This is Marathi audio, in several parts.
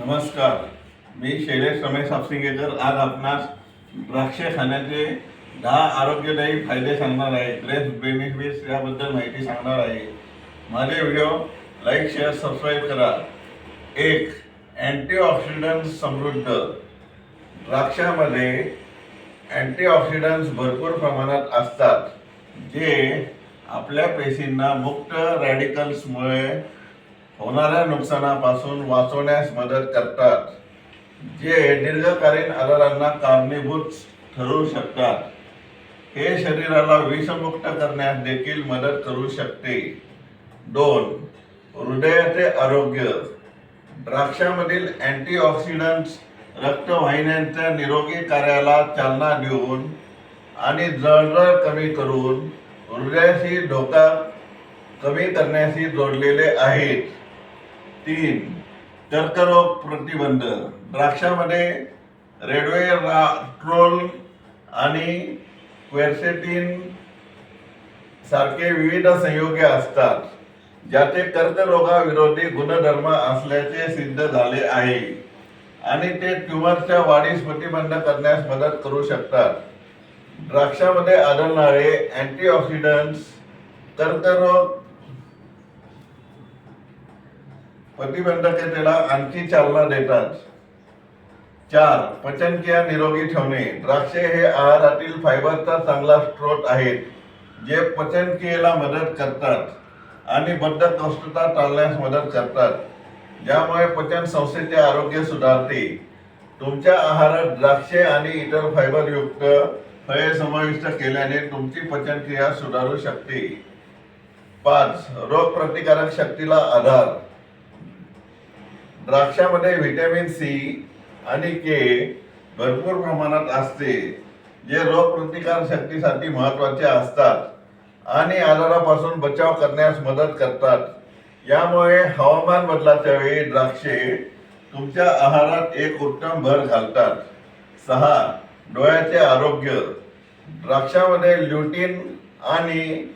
नमस्कार. मी शैलेश रमेश आपसिंगेकर आज आपणास द्राक्ष खाण्याचे दहा आरोग्यदायी फायदे सांगणार आहे. ग्रेस बेनिफिट्स याबद्दल माहिती सांगणार आहे. माझे व्हिडिओ लाईक शेअर सबस्क्राईब करा. एक अँटीऑक्सिडंट समृद्ध. द्राक्षामध्ये अँटीऑक्सिडंट्स भरपूर प्रमाणात असतात जे आपल्या पेशींना मुक्त रॅडिकल्समुळे होणाऱ्या नुकसानापासून वाचवण्यास मदत करतात जे दीर्घकालीन आजारांना कारणीभूत ठरू शकतात. हे शरीराला विषमुक्त करण्यास देखील मदत करू शकते. दोन हृदयाचे आरोग्य. द्राक्षामधील अँटीऑक्सिडंट्स रक्तवाहिन्यांच्या निरोगी कार्याला चालना देऊन आणि जळजळ कमी करून हृदयाशी धोका कमी करण्याशी जोडलेले आहेत. तीन. कर्करोग प्रतिबंध. द्राक्षामध्ये रेडवे ट्रोल आणि क्वेर्सेटीन सारखे विविध संयोगे असतात ज्याचे कर्करोगाविरोधी गुणधर्म असल्याचे सिद्ध झाले आहे. आणि ते ट्युमरच्या वाढीस प्रतिबंध करण्यास मदत करू शकतात. द्राक्षामध्ये आढळणारे अँटीऑक्सिडंट्स कर्करोग प्रतिबंधकतेला आणखी चालना देतात. चार पचनक्रिया निरोगी ठेवणे. द्राक्षे हे आहारातील फायबरचा चांगला स्रोत आहेत जे पचनक्रियेला मदत करतात आणि बद्धकोष्ठता टाळण्यास मदत करतात. ज्यामुळे पचन संस्थेचे आरोग्य सुधारते. तुमच्या आहारात द्राक्षे आणि इतर फायबरयुक्त फळे समाविष्ट केल्याने तुमची पचनक्रिया सुधारू शकते. पाच रोगप्रतिकारक शक्तीला आधार. द्राक्षामध्ये व्हिटॅमिन सी आणि के भरपूर प्रमाणात असते जे रोग प्रतिकार शक्तीसाठी महत्त्वाचे असतात आणि आजारापासून बचाव करण्यास मदत करतात. यामुळे हवामान बदलाच्या वेळी द्राक्षे तुमच्या आहारात एक उत्तम भर घालतात. सहा डोळ्याचे आरोग्य. द्राक्षामध्ये ल्युटिन आणि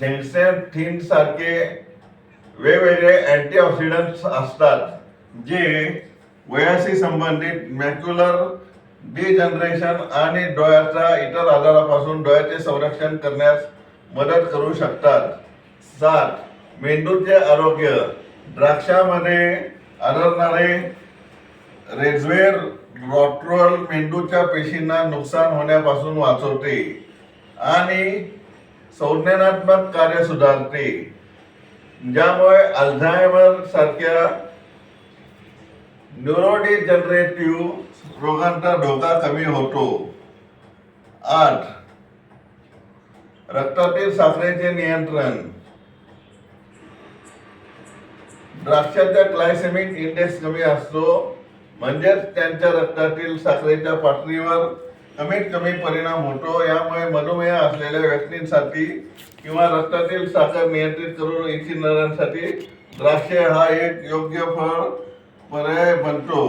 झेन्सेन सारखे वेगवेगळे अँटीऑक्सिडंट्स असतात जे वयाशी संबंधित मॅक्युलर डिजनरेशन आणि डोळ्याच्या इतर आजारापासून डोळ्याचे संरक्षण करण्यास मदत करू शकतात. सात मेंदूचे आरोग्य. द्राक्षामध्ये आढळणारे रेझवेर रॉट्रोल मेंदूच्या पेशींना नुकसान होण्यापासून वाचवते आणि संज्ञानात्मक कार्य सुधारते. ज्यामुळे अल्झायमर सारख्या न्यूरोडिजनरेटिव्ह रोगांचा धोका कमी होतो. आठ रक्तातील साखरेचे नियंत्रण. द्राक्षाचा ग्लायसेमिक इंडेक्स कमी असतो. म्हणजेच त्यांच्या रक्तातील साखरेच्या पातळीवर कमीत कमी परिणाम होतो. यामुळे मधुमेह असलेल्या व्यक्तींसाठी किंवा रक्तातील साखर नियंत्रित करून इच्छिणाऱ्यांसाठी द्राक्षे हा एक योग्य फळ पर्याय बनतो.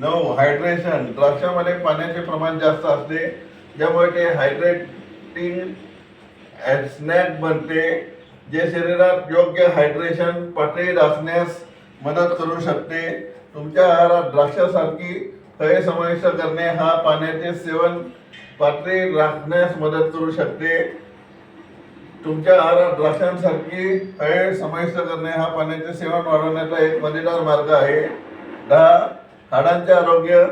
नऊ हायड्रेशन द्राक्षामध्ये पाण्याचे प्रमाण जास्त असते ज्यामुळे ते हायड्रेटिंग स्नॅक बनते जे शरीरात योग्य हायड्रेशन पातळी असण्यास मदत करू शकते. तुमच्या आहारात द्राक्षासारखी फळे समाविष्ट करणे हा पाण्याचे सेवन पातळी राखण्यास मदत करू शकते. तुमच्या आहारात द्राक्षांसारखी फळे समाविष्ट करणे हा पाण्याचे सेवन वाढवण्याचा एक मजेदार मार्ग आहे. दहा हाडांचे आरोग्य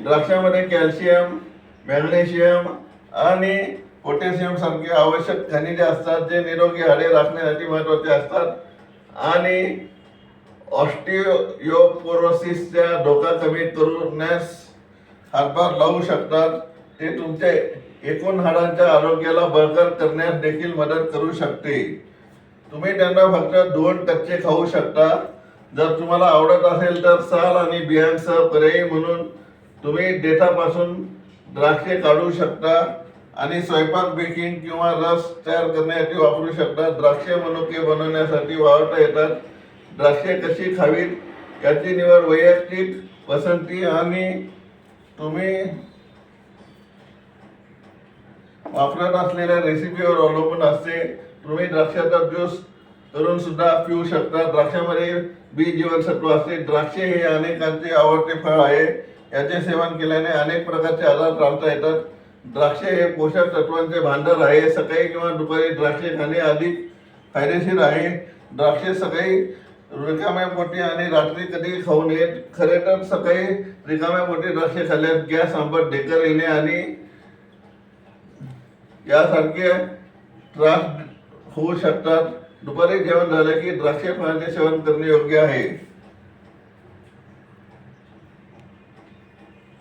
द्राक्षामध्ये कॅल्शियम मॅग्नेशियम आणि पोटॅशियम सारखे आवश्यक खनिजे असतात जे निरोगी हाडे राखण्यासाठी महत्त्वाचे असतात. आणि ऑस्टिओपोरोसिसच्या धोका कमी करण्यास हातभार लावू शकतात. ते तुमच्या एकूण हाडांच्या आरोग्याला बळकट करण्यास देखील मदत करू शकते. तुम्ही त्यांना फक्त दोन कच्चे खाऊ शकता. जर तुम्हाला आवडत असेल तर साल आणि बियांसह पर्यायी म्हणून तुम्ही देठापासून द्राक्षे काढू शकता आणि स्वयंपाक बेकिंग किंवा रस तयार करण्यासाठी वापरू शकता. द्राक्षे मनुके बनवण्यासाठी वावरता येतात. द्राक्षे कशी खावीत याची निवड वैयक्तिक पसंती आणि तुम्ही वापरत असलेल्या रेसिपीवर अवलंबून असते. तुम्ही द्राक्षाचा ज्यूस करून सुद्धा पिऊ शकता. द्राक्षामध्ये बी जीवनसत्व असते. द्राक्षे हे अनेकांचे आवडते फळ आहे. याचे सेवन केल्याने अनेक प्रकारचे आजार टाळता येतात. द्राक्षे हे पोषक तत्वांचे भांडार आहे. सकाळी किंवा दुपारी द्राक्षे खाणे अधिक फायदेशीर आहे. द्राक्षे सकाळी रिकाम्या पोटी आणि रात्री कधी खाऊ नये. खरे तर सकाळी रिकाम्या पोटी द्राक्षे खाल्ल्यास गॅस आंबट ढेकर येणे आणि यासारखे त्रास होऊ शकतात. दुपारी जेवण झालं की द्राक्षे फळांचे सेवन करणे योग्य आहे.